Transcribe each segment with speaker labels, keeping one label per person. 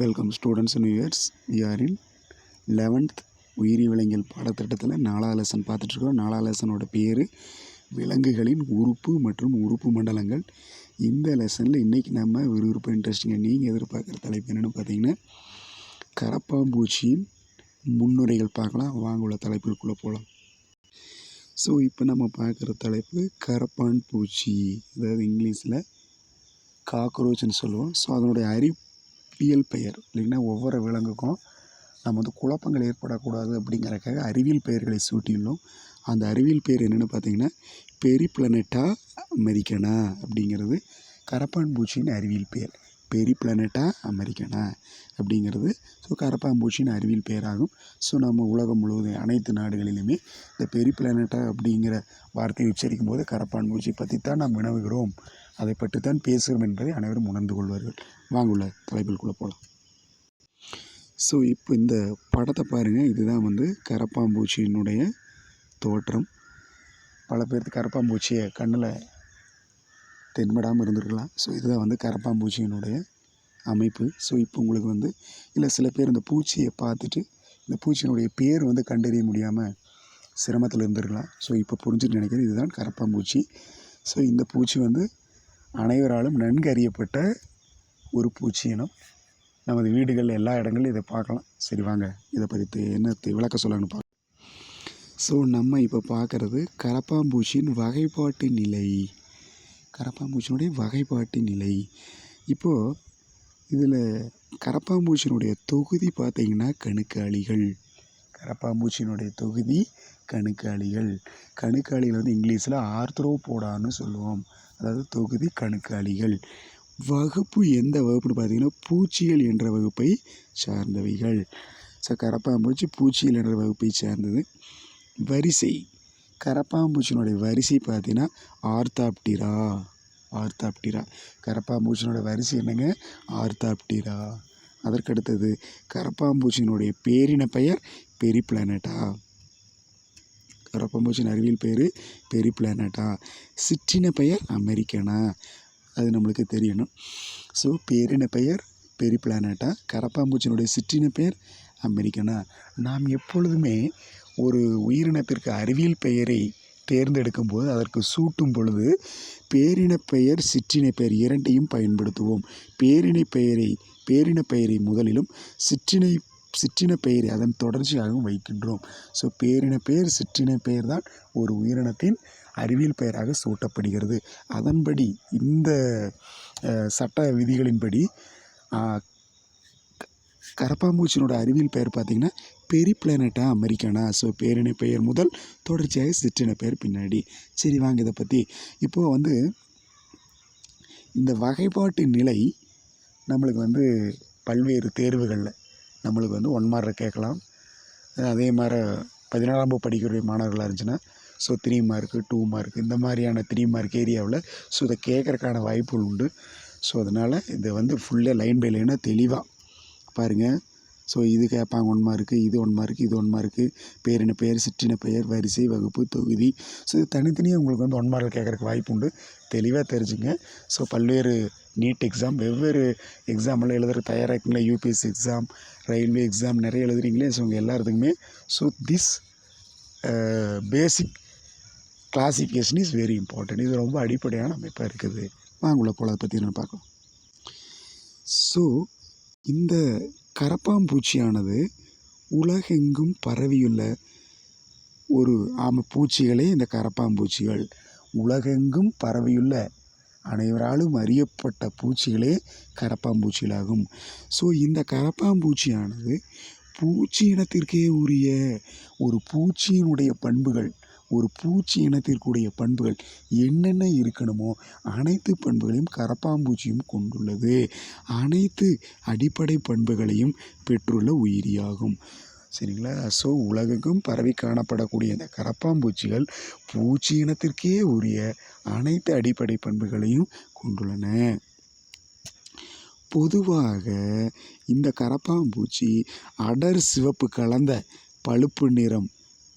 Speaker 1: Welcome students and viewers we are in 11th உயிரி விலங்கியல் பாடத்திட்டத்தில் நாலாவது லெசன் பார்த்துட்ருக்கோம். நாலாவது லெசனோட பேர் விலங்குகளின் உறுப்பு மற்றும் உறுப்பு மண்டலங்கள். இந்த லெசனில் இன்றைக்கி நம்ம விறுவிறுப்பு இன்ட்ரெஸ்டிங்காக நீங்கள் எதிர்பார்க்குற தலைப்பு என்னென்னு பார்த்தீங்கன்னா கரப்பாம்பூச்சியின் முன்னுரைகள் பார்க்கலாம். வாங்க உள்ள தலைப்புக்குள்ளே போகலாம் ஸோ இப்போ நம்ம பார்க்குற தலைப்பு கரப்பான் பூச்சி அதாவது இங்கிலீஷில் காக்ரோச்னு சொல்லுவோம். ஸோ அதனுடைய இயல் பெயர் இல்லைன்னா ஒவ்வொரு விலங்குக்கும் நம்ம வந்து குழப்பங்கள் ஏற்படக்கூடாது அப்படிங்கிறக்காக அறிவியல் பெயர்களை சூட்டியுள்ளோம். அந்த அறிவியல் பெயர் என்னென்னு பார்த்தீங்கன்னா பெரிப்ளனட்டா மெரிக்கனா அப்படிங்கிறது கரப்பான் பூச்சியின் அறிவியல் பெயர். பெரிப்ளனட்டா அமெரிக்கனா அப்படிங்கிறது ஸோ கரப்பான்பூச்சியின் அறிவியல் பெயராகும் ஸோ நம்ம உலகம் முழுவதும் அனைத்து நாடுகளிலுமே இந்த பெரிப்ளனட்டா அப்படிங்கிற வார்த்தையை உச்சரிக்கும் போது கரப்பான்பூச்சி பற்றி தான் நாம் வினவுகிறோம். அதை பற்றி தான் பேசுகிறோம் என்பதை அனைவரும் உணர்ந்து கொள்வார்கள். வாங்குள்ள தலைப்பிற்குள்ளே போகலாம் ஸோ இப்போ இந்த படத்தை பாருங்கள் இதுதான் வந்து கரப்பாம்பூச்சியினுடைய தோற்றம். பல பேர்த்து கரப்பாம்பூச்சியை கண்ணில் தென்படாமல் இருந்திருக்கலாம். ஸோ இதுதான் வந்து கரப்பாம்பூச்சியினுடைய அமைப்பு. ஸோ இப்போ உங்களுக்கு வந்து இல்லை சில பேர் இந்த பூச்சியை பார்த்துட்டு இந்த பூச்சியினுடைய பேர் வந்து கண்டறிய முடியாமல் சிரமத்தில் இருந்திருக்கலாம். ஸோ இப்போ புரிஞ்சுட்டு நினைக்கிறேன் இதுதான் கரப்பாம்பூச்சி ஸோ இந்த பூச்சி வந்து அனைவராலும் நன்கு அறியப்பட்ட ஒரு பூச்சி இனம். நமது வீடுகளில் எல்லா இடங்களிலும் இதை பார்க்கலாம். சரி வாங்க. இதை பற்றி என்ன விளக்க சொல்லணும்னு பார்க்கலாம். ஸோ நம்ம இப்போ பார்க்குறது கரப்பாம்பூச்சியின் வகைப்பாட்டு நிலை. கரப்பாம்பூச்சினுடைய வகைப்பாட்டு நிலை. இப்போது இதில் கரப்பாம்பூச்சினுடைய தொகுதி பார்த்திங்கன்னா கணுக்காளிகள். கரப்பாம்பூச்சியினுடைய தொகுதி கணுக்காளிகள். கணுக்காளிகள் வந்து இங்கிலீஷில் ஆர்த்ரோபோடான்னு சொல்லுவோம். அதாவது தொகுதி கணுக்காளிகள். வகுப்பு எந்த வகுப்புன்னு பார்த்தீங்கன்னா பூச்சிகள் என்ற வகுப்பை சார்ந்தவைகள். ஸோ கரப்பாம்பூச்சி பூச்சிகள் என்ற வகுப்பை சார்ந்தது. வரிசை. கரப்பாம்பூச்சினுடைய வரிசை பார்த்தீங்கன்னா ஆர்த்தாப்டிரா. ஆர்த்தாப்டிரா. கரப்பாம்பூச்சினோட வரிசை என்னங்க? ஆர்த்தாப்டிரா. அதற்கடுத்தது கரப்பாம்பூச்சியினுடைய பேரின பெயர் பெரி பிளானட்டா கரப்பாம்பூச்சின் அறிவியல் பேர் பெரி பிளானட்டா சிற்றின பெயர் அமெரிக்கனா? அது நம்மளுக்கு தெரியணும். ஸோ பேரின பெயர் பெரி பிளானட்டா கரப்பாம்பூச்சினுடைய சிற்றின பெயர் அமெரிக்கனா? நாம் எப்பொழுதுமே ஒரு உயிரினத்திற்கு அறிவியல் பெயரை தேர்ந்தெடுக்கும் போது அதற்கு சூட்டும் பொழுது பேரின பெயர் சிற்றின பெயர் இரண்டையும் பயன்படுத்துவோம். பேரினை பெயரை பேரின பெயரை முதலிலும் சிற்றினை சிற்றின பெயரை அதன் தொடர்ச்சியாகவும் வைக்கின்றோம். ஸோ பேரின பெயர் சிற்றின பெயர் தான் ஒரு உயிரினத்தின் அறிவியல் பெயராக சூட்டப்படுகிறது. அதன்படி இந்த சட்ட விதிகளின்படி ஆஹ், கரப்பாம்பூச்சியினோட அறிவியல் பெயர் பார்த்திங்கன்னா பெரிப்ளானட்டா அமெரிக்கானா? ஸோ பேரின பெயர் முதல் தொடர்ச்சியாக சிற்றின பெயர் பின்னாடி. சரி வாங்க இதை பற்றி இப்போது வந்து இந்த வகைப்பாட்டு நிலை நம்மளுக்கு வந்து பல்வேறு தேர்வுகளில் நம்மளுக்கு வந்து ஒன் மார்க்கில் கேட்கலாம். அதே மாதிரி பதினாறாம் வகுப்பு படிக்கக்கூடிய மாணவர்களாக இருந்துச்சுன்னா so three mark two mark இந்த மாதிரியான த்ரீ மார்க் ஏரியாவில் ஸோ இதை கேட்குறக்கான வாய்ப்புகள் உண்டு. ஸோ அதனால் இதை வந்து ஃபுல்லாக லைன் பை லைனாக தெளிவாக பாருங்கள் ஸோ இது கேட்பாங்க ஒன் மார்க்கு இது ஒன் மார்க்கு இது ஒன் மார்க்கு பேரின பெயர் சிற்றின பெயர் வரிசை வகுப்பு தொகுதி. ஸோ இது தனித்தனியாக உங்களுக்கு வந்து ஒன் மார்க்கில் கேட்குறக்கு வாய்ப்பு உண்டு. தெளிவாக தெரிஞ்சுங்க. ஸோ பல்வேறு நீட் எக்ஸாம் வெவ்வேறு எக்ஸாமெல்லாம் எழுதுகிற தயாராகிங்களா யூபிஎஸ்சி எக்ஸாம் ரயில்வே எக்ஸாம் நிறைய எழுதுறீங்களே? ஸோ உங்கள் எல்லாத்துக்குமே so this basic classification is very important இது ரொம்ப அடிப்படையான அமைப்பாக இருக்குது. வாங்க உள்ள போல அதை பற்றி நான் பார்க்கலாம். ஸோ இந்த கரப்பாம்பூச்சியானது உலகெங்கும் பரவியுள்ள ஒரு ஆம பூச்சிகளே இந்த கரப்பாம்பூச்சிகள் உலகெங்கும் பரவியுள்ள அனைவராலும் அறியப்பட்ட பூச்சிகளே கரப்பாம்பூச்சிகளாகும் ஸோ இந்த கரப்பாம்பூச்சியானது பூச்சி இனத்திற்கே உரிய ஒரு பூச்சியினுடைய பண்புகள் ஒரு பூச்சி இனத்திற்குடைய பண்புகள் என்னென்ன இருக்கணுமோ அனைத்து பண்புகளையும் கரப்பாம்பூச்சியும் கொண்டுள்ளது. அனைத்து அடிப்படை பண்புகளையும் பெற்றுள்ள உயிரியாகும். சரிங்களா? ஸோ உலகெங்கும் பரவி காணப்படக்கூடிய இந்த கரப்பாம்பூச்சிகள் பூச்சி இனத்திற்கே உரிய அனைத்து அடிப்படை பண்புகளையும் கொண்டுள்ளன. பொதுவாக இந்த கரப்பாம்பூச்சி அடர் சிவப்பு கலந்த பழுப்பு நிறம்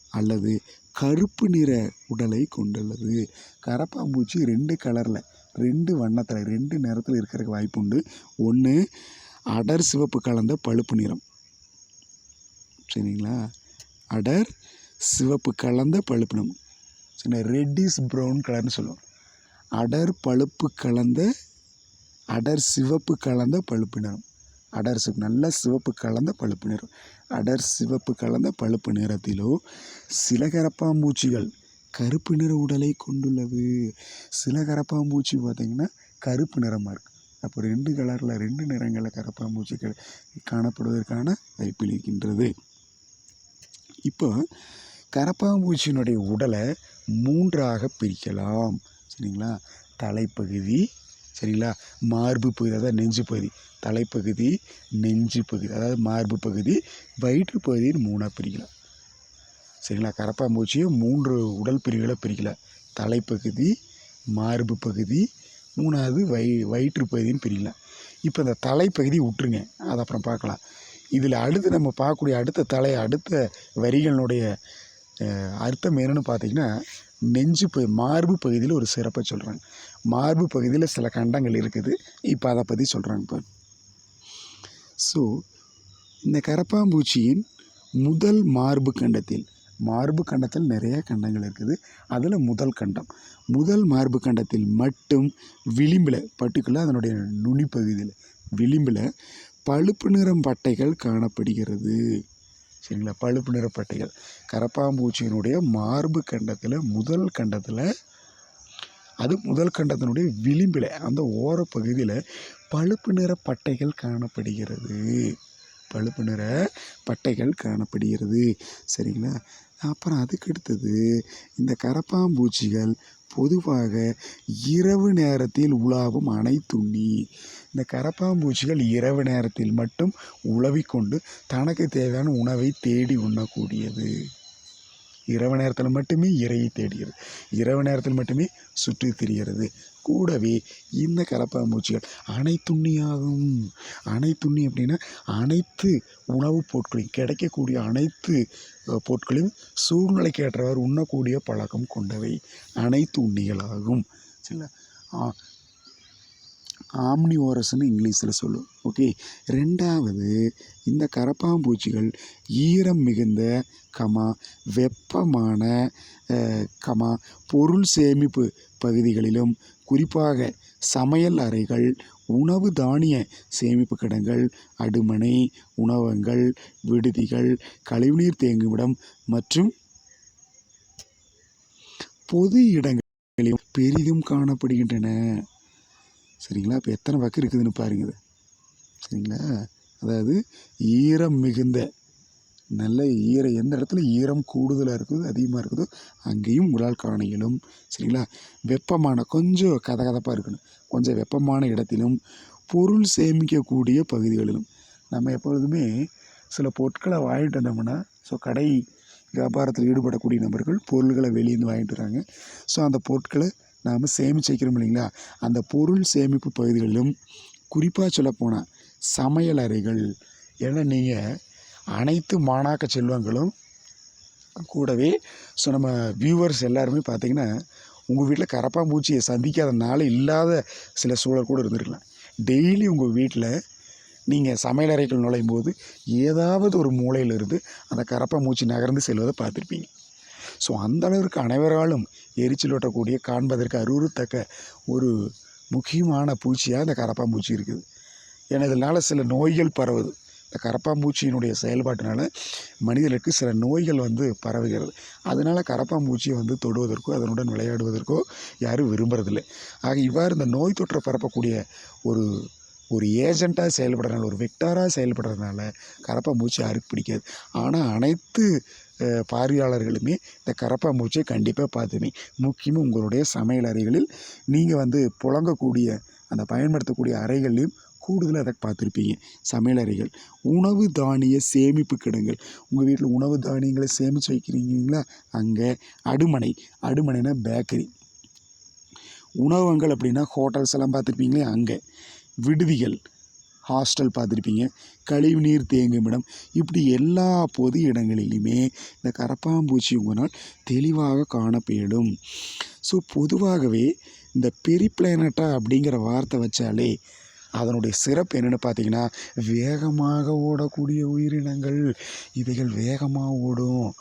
Speaker 1: அல்லது கருப்பு நிற உடலை கொண்டுள்ளது. கரப்பாம்பூச்சி ரெண்டு கலரில் ரெண்டு வண்ணத்தில் ரெண்டு நிறத்தில் இருக்கிறதுக்கு வாய்ப்பு உண்டு ஒன்று அடர் சிவப்பு கலந்த பழுப்பு நிறம். சரிங்களா? அடர் சிவப்பு கலந்த பழுப்பு நிறம். சரி ரெட்டிஸ் ப்ரௌன் கலர்னு சொல்லுவோம். அடர் பழுப்பு கலந்த அடர் சிவப்பு கலந்த பழுப்பு நிறம். அடர் சிவப்பு நல்ல சிவப்பு கலந்த பழுப்பு நிறம் அடர் சிவப்பு கலந்த பழுப்பு நிறத்திலோ சில கரப்பாம்பூச்சிகள் கருப்பு நிற உடலை கொண்டுள்ளது. சில கரப்பாம்பூச்சி பார்த்திங்கன்னா கருப்பு நிறமாக இருக்குது அப்போ ரெண்டு கலரில் ரெண்டு நிறங்களில் கரப்பாம்பூச்சிகள் காணப்படுவதற்கான வாய்ப்பு இருக்கின்றது. இப்போ கரப்பாம்பூச்சியினுடைய உடலை மூன்றாக பிரிக்கலாம். சரிங்களா? தலைப்பகுதி சரிங்களா? மார்பு பகுதி அதாவது நெஞ்சு பகுதி தலைப்பகுதி நெஞ்சு பகுதி அதாவது மார்பு பகுதி வயிற்று பகுதின்னு மூணாக பிரிக்கலாம். சரிங்களா? கரப்பாம்பூச்சியை மூன்று உடல் பிரிவுகளை பிரிக்கல தலைப்பகுதி மார்பு பகுதி மூணாவது வை வயிற்று பகுதின்னு பிரிக்கலாம். இப்போ இந்த தலைப்பகுதி விட்டுருங்க. அதை அப்புறம் பார்க்கலாம். இதில் அடுத்து நம்ம பார்க்கக்கூடிய அடுத்த தலை அடுத்த வரிகளினுடைய அர்த்தம் என்னென்னு பார்த்தீங்கன்னா நெஞ்சு ப மார்பு பகுதியில் ஒரு சிறப்பை சொல்கிறாங்க மார்பு பகுதியில் சில கண்டங்கள் இருக்குது. இப்போ அதை பற்றி சொல்கிறாங்க இப்போ. ஸோ இந்த கரப்பாம்பூச்சியின் முதல் மார்பு கண்டத்தில் மார்பு கண்டத்தில் நிறைய கண்டங்கள் இருக்குது. அதில் முதல் கண்டம். முதல் மார்பு கண்டத்தில் மட்டும் விளிம்பில் பர்டிகுலர் அதனுடைய நுனி பகுதியில் விளிம்பில் பழுப்பு நிறம் பட்டைகள் காணப்படுகிறது. சரிங்களா? பழுப்பு நிற பட்டைகள். கரப்பாம்பூச்சியினுடைய மார்பு கண்டத்தில் முதல் கண்டத்தில் அது முதல் கண்டத்தினுடைய விளிம்பில் அந்த ஓரப்பகுதியில் பழுப்பு நிற பட்டைகள் காணப்படுகிறது. பழுப்பு நிற பட்டைகள் காணப்படுகிறது. சரிங்களா? அப்புறம் அதுக்கு அடுத்தது இந்த கரப்பாம்பூச்சிகள் பொதுவாக இரவு நேரத்தில் உலாவும் அனைத்துண்ணி இந்த கரப்பாம்பூச்சிகள் இரவு நேரத்தில் மட்டும் உழவிக்கொண்டு தனக்கு தேவையான உணவை தேடி உண்ணக்கூடியது. இரவு நேரத்தில் மட்டுமே இரையை தேடுகிறது. இரவு நேரத்தில் மட்டுமே சுற்றி திரிகிறது. கூடவே இந்த கரப்பான்பூச்சிகள் அனைத்துண்ணியாகும். அனைத்துண்ணி அப்படின்னா அனைத்து உணவுப் பொருட்களையும் கிடைக்கக்கூடிய அனைத்து பொருட்களையும் சூழ்நிலைக்கு ஏற்றவாறு உண்ணக்கூடிய பழக்கம் கொண்டவை அனைத்து உண்ணிகளாகும். சரிங்களா? ஆ ஆம்னிவோரஸ்னு இங்கிலீஷில் சொல்லும். ஓகே? ரெண்டாவது இந்த கரப்பாம்பூச்சிகள் ஈரம் மிகுந்த கமா வெப்பமான கமா பொருள் சேமிப்பு பகுதிகளிலும் குறிப்பாக சமையல் அறைகள் உணவு தானிய சேமிப்பு கிடங்கள் அடுமனை உணவகங்கள் விடுதிகள் கழிவுநீர் தேங்குமிடம் மற்றும் பொது இடங்களில் பெரிதும் காணப்படுகின்றன. சரிங்களா? இப்போ எத்தனை பக்கம் இருக்குதுன்னு பாருங்க சரிங்களா? அதாவது ஈரம் மிகுந்த நல்ல ஈரம் எந்த இடத்துல ஈரம் கூடுதலாக இருக்குதோ அதிகமாக இருக்குதோ அங்கேயும் உங்களால் காண இயலும். சரிங்களா? வெப்பமான கொஞ்சம் கதகதப்பாக இருக்கணும். கொஞ்சம் வெப்பமான இடத்திலும் பொருள் சேமிக்கக்கூடிய பகுதிகளிலும். நம்ம எப்பொழுதுமே சில பொருட்களை வாங்கிட்டு வந்தோம்னா ஸோ கடை வியாபாரத்தில் ஈடுபடக்கூடிய நபர்கள் பொருள்களை வெளியேருந்து வாங்கிட்டு வராங்க. ஸோ அந்த பொருட்களை நாம் சேமிச்சு வைக்கிறோம் இல்லைங்களா? அந்த பொருள் சேமிப்பு பகுதிகளிலும் குறிப்பாக சொல்லப்போனால் சமையல் அறைகள் ஏன்னா நீங்கள் அனைத்து மாணாக்க செல்வங்களும் கூடவே ஸோ நம்ம வியூவர்ஸ் எல்லாருமே பார்த்தீங்கன்னா உங்கள் வீட்டில் கரப்பாம்பூச்சியை சந்திக்காத நாள் இல்லாத சில சூழல் கூட இருந்திருக்கலாம். டெய்லி உங்கள் வீட்டில் நீங்கள் சமையலறைகள் நுழையும் போது ஏதாவது ஒரு மூலையிலிருந்து அந்த கரப்பாம்பூச்சி நகர்ந்து செல்வதை பார்த்துருப்பீங்க. ஸோ அந்த அளவிற்கு அனைவராலும் எரிச்சலூட்டக்கூடிய காண்பதற்கு அருவருத்தக்க ஒரு முக்கியமான பூச்சியாக இந்த கரப்பாம்பூச்சி இருக்குது. ஏன்னா இதனால் சில நோய்கள் பரவுது. இந்த கரப்பாம்பூச்சியினுடைய செயல்பாட்டினால மனிதர்களுக்கு சில நோய்கள் வந்து பரவுகிறது. அதனால் கரப்பாம்பூச்சியை வந்து தொடுவதற்கோ அதனுடன் விளையாடுவதற்கோ யாரும் விரும்புறதில்லை. ஆக இவ்வாறு இந்த நோய் தொற்றை பரப்பக்கூடிய ஒரு ஒரு ஏஜெண்ட்டாக செயல்படுறதுனால ஒரு வெக்டாராக செயல்படுறதுனால கரப்பாம்பூச்சி யாருக்கு பிடிக்காது. ஆனால் அனைத்து பார்வையாளர்களுமே இந்த கரப்பாம்பூச்சியை கண்டிப்பாக பார்த்துமே முக்கியமாக உங்களுடைய சமையல் அறைகளில் நீங்கள் வந்து புழங்கக்கூடிய அந்த பயன்படுத்தக்கூடிய அறைகள்லையும் கூடுதலாக அதை பார்த்துருப்பீங்க. சமையலறைகள் உணவு தானிய சேமிப்பு கிடங்கள் உங்கள் வீட்டில் உணவு தானியங்களை சேமித்து வைக்கிறீங்களா? அங்கே அடுமனை அடுமனைனா பேக்கரி உணவகங்கள் அப்படின்னா ஹோட்டல்ஸ் எல்லாம் பார்த்துருப்பீங்களே அங்கே. விடுதிகள் ஹாஸ்டல் பார்த்துருப்பீங்க. கழிவுநீர் தேங்கும் இடம். இப்படி எல்லா பொது இடங்களிலுமே இந்த கரப்பாம்பூச்சி உங்களால் தெளிவாக காணப்படும். ஸோ பொதுவாகவே இந்த பெரிப்ளேனட்டா அப்படிங்கிற வார்த்தை வச்சாலே அதனுடைய சிறப்பு என்னென்னு பார்த்தீங்கன்னா வேகமாக ஓடக்கூடிய உயிரினங்கள். இவைகள் வேகமாக ஓடும்.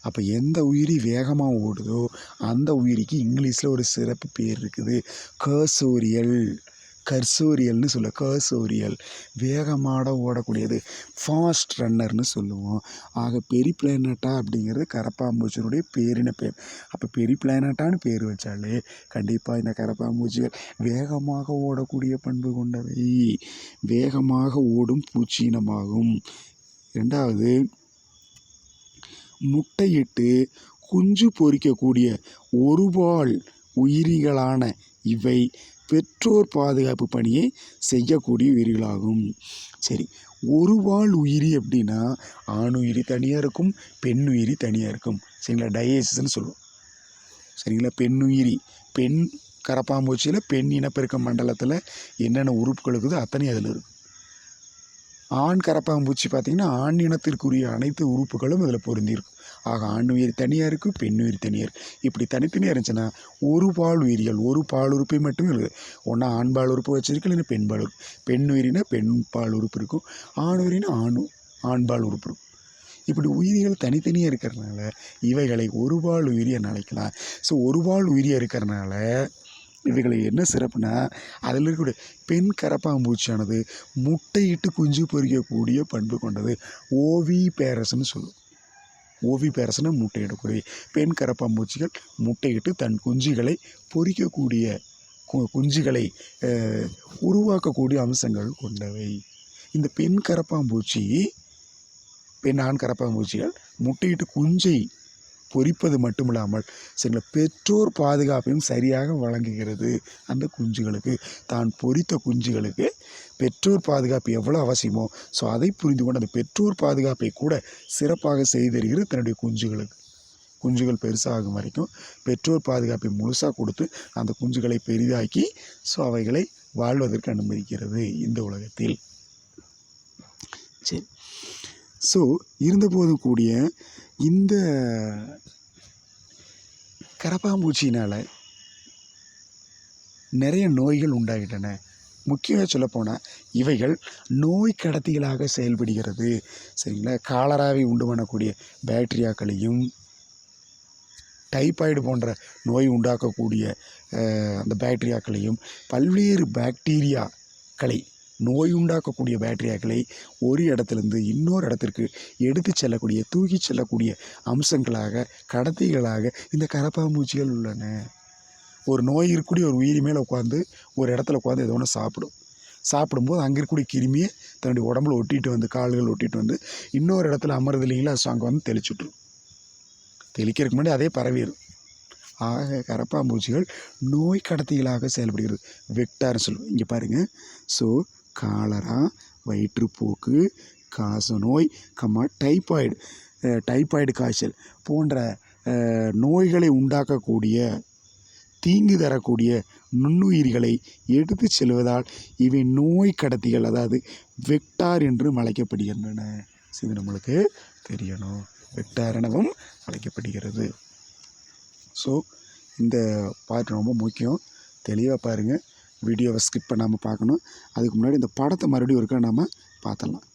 Speaker 1: அப்போ எந்த உயிரி வேகமாக ஓடுதோ அந்த உயிரிக்கு இங்கிலீஷில் ஒரு சிறப்பு பேர் இருக்குது. கர்சோரியல். கர்சோரியல்னு சொல்ல கர்சோரியல். வேகமாக ஓடக்கூடியது. ஃபாஸ்ட் ரன்னர்னு சொல்லுவோம். ஆக பெரி பிளானட்டா அப்படிங்கிறது கரப்பாம்பூச்சியினுடைய பேரின பேர். அப்போ பெரி பிளானட்டான்னு பேர் வச்சாலே கண்டிப்பாக இந்த கரப்பாம்பூச்சிகள் வேகமாக ஓடக்கூடிய பண்பு கொண்டவை. வேகமாக ஓடும் பூச்சியினமாகும். ரெண்டாவது முட்டையிட்டு குஞ்சு பொரிக்கக்கூடிய ஒருபால் உயிரிகளான இவை. பெற்றோர் பாதுகாப்பு பணியை செய்யக்கூடிய உயிரிகளாகும். சரி ஒரு வாழ் உயிரி அப்படின்னா ஆண் உயிரி தனியாக இருக்கும் பெண் உயிரி தனியாக இருக்கும். சரிங்களா? டயசிஸ்ன்னு சொல்லுவோம். சரிங்களா? பெண்ணுயிரி பெண் கரப்பாம்பூச்சியில் பெண் இனப்பெருக்க மண்டலத்தில் என்னென்ன உறுப்புகள் இருக்குதோ அத்தனை அதில் இருக்கும் ஆண் கரப்பாம்பூச்சி பார்த்திங்கன்னா ஆண் இனத்திற்குரிய அனைத்து உறுப்புகளும் அதில் பொருந்திருக்கும் ஆக ஆண் உயிர் தனியாக இருக்குது பெண் உயிர் தனியாக இருக்குது இப்படி தனித்தனியாக இருந்துச்சுன்னா ஒரு பால் உயிரியல் ஒரு பால் உறுப்பை மட்டுமே இருக்குது ஒன்றா ஆண் பால் உறுப்பு வச்சுருக்கு இல்லைன்னா பெண் பால் உறுப்பு. பெண் உயிரினா பெண் பால் உறுப்பு இருக்கும். ஆண் உயிரினா ஆண் ஆண் பால் உறுப்பு இருக்கும். இப்படி உயிரிகள் தனித்தனியாக இருக்கிறதுனால இவைகளை ஒரு பால் உயிரியை அழைக்கலாம். ஸோ ஒரு பால் உயிரியாக இருக்கிறனால இவைகளை என்ன சிறப்புனா அதில் இருக்கக்கூடிய பெண் கரப்பாம்பூச்சியானது முட்டையிட்டு குஞ்சு பொரிக்கக்கூடிய பண்பு கொண்டது. ஓவி பேரஸ்ன்னு சொல்லுவோம். ஓவி பேரஸ்னு முட்டையிடக்கூடிய பெண் கரப்பாம்பூச்சிகள் முட்டையிட்டு தன் குஞ்சுகளை பொறிக்கக்கூடிய கு- குஞ்சுகளை உருவாக்கக்கூடிய அம்சங்கள் கொண்டவை. இந்த பெண் கரப்பாம்பூச்சி பெண் ஆண் கரப்பாம்பூச்சிகள் முட்டையிட்டு குஞ்சை பொரிப்பது மட்டுமில்லாமல் சில பெற்றோர் பாதுகாப்பையும் சரியாக வழங்குகிறது. அந்த குஞ்சுகளுக்கு தான் பொரித்த குஞ்சுகளுக்கு பெற்றோர் பாதுகாப்பு எவ்வளோ அவசியமோ ஸோ அதை புரிந்து கொண்டு அந்த பெற்றோர் பாதுகாப்பை கூட சிறப்பாக செய்தருகிறது தன்னுடைய குஞ்சுகளுக்கு. குஞ்சுகள் பெருசாகும் வரைக்கும் பெற்றோர் பாதுகாப்பை முழுசாக கொடுத்து அந்த குஞ்சுகளை பெரிதாக்கி ஸோ அவைகளை வாழ்வதற்கு அனுமதிக்கிறது இந்த உலகத்தில். சரி. ஸோ இருந்தபோதும் கூடிய இந்த கரப்பாம்பூச்சினால் நிறைய நோய்கள் உண்டாகிட்டன. முக்கியமாக சொல்லப்போனால் இவைகள் நோய் கடத்திகளாக செயல்படுகிறது. சரிங்களா? காலராவை உண்டு பண்ணக்கூடிய பேக்டீரியாக்களையும் டைபாய்டு போன்ற நோய் உண்டாக்கக்கூடிய அந்த பேக்டீரியாக்களையும் பல்வேறு பாக்டீரியாக்களை நோய் உண்டாக்கக்கூடிய பேட்டரியாக்களை ஒரு இடத்துலேருந்து இன்னொரு இடத்திற்கு எடுத்து செல்லக்கூடிய தூக்கி செல்லக்கூடிய அம்சங்களாக கடத்திகளாக இந்த கரப்பாம்பூச்சிகள் உள்ளன. ஒரு நோய் இருக்கக்கூடிய ஒரு உயிரி மேலே உட்காந்து ஒரு இடத்துல உட்காந்து ஏதோ ஒன்று சாப்பிடும். சாப்பிடும்போது அங்கே இருக்கக்கூடிய கிருமியை தன்னுடைய உடம்புல ஒட்டிட்டு வந்து கால்கள் ஒட்டிட்டு வந்து இன்னொரு இடத்துல அமருது இல்லைங்களா? ஸோ அங்கே வந்து தெளிச்சுட்ரும். தெளிக்கிறதுக்கு முன்னாடி அதே பரவிடும் ஆக கரப்பாம்பூச்சிகள் நோய் கடத்திகளாக செயல்படுகிறது. வெக்டார்னு சொல்லுவோம் இங்கே பாருங்கள் ஸோ காலரா வயிற்றுப்போக்கு காச நோய் கம்மா டைபாய்டு டைபாய்டு காய்ச்சல் போன்ற நோய்களை உண்டாக்கக்கூடிய தீங்கு தரக்கூடிய நுண்ணுயிர்களை எடுத்து செல்வதால் இவை நோய் கடத்திகள் அதாவது வெக்டார் என்றும் அழைக்கப்படுகின்றன. இது நம்மளுக்கு தெரியணும். வெக்டார் எனவும் அழைக்கப்படுகிறது. ஸோ இந்த பாட்டு ரொம்ப முக்கியம். தெளிவாக பாருங்கள் வீடியோவை ஸ்கிப் பண்ணாமல் பார்க்கணும். அதுக்கு முன்னாடி இந்த படத்தை மறுபடியும் ஒருக்கா நாம் பார்த்தலாம்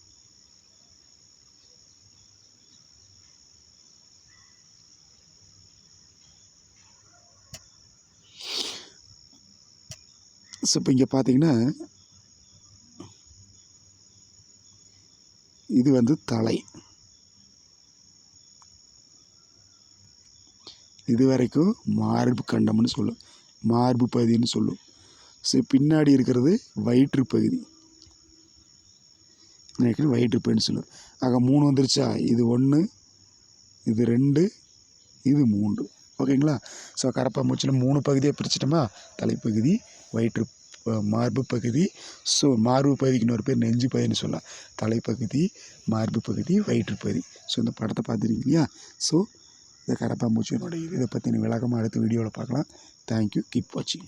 Speaker 1: ஸோ இப்போ இங்கே பார்த்தீங்கன்னா இது வந்து தலை. இது வரைக்கும் மார்பு கண்டம்னு சொல்லும். மார்பு பகுதின்னு சொல்லும். ஸோ பின்னாடி இருக்கிறது வயிற்று பகுதி. வயிற்று பகுதின்னு சொல்லும். ஆக மூணு வந்துருச்சா? இது ஒன்று இது ரெண்டு இது மூன்று. ஓகேங்களா? ஸோ கரப்பாம்பூச்சியில் மூணு பகுதியாக பிரிச்சிட்டோமா? தலைப்பகுதி வயிற்று மார்பு பகுதி ஸோ மார்பு பகுதிக்கு இன்னொரு பேர் நெஞ்சு பகுதின்னு சொல்லலாம். தலைப்பகுதி மார்பு பகுதி வயிற்று பகுதி. ஸோ இந்த படத்தை பார்த்துருக்கீங்க இல்லையா? ஸோ இந்த கரப்பாம்பூச்சியினுடைய இதை பற்றின விளக்கமாக அடுத்த வீடியோவில் பார்க்கலாம். தேங்க்யூ கீப் வாட்சிங்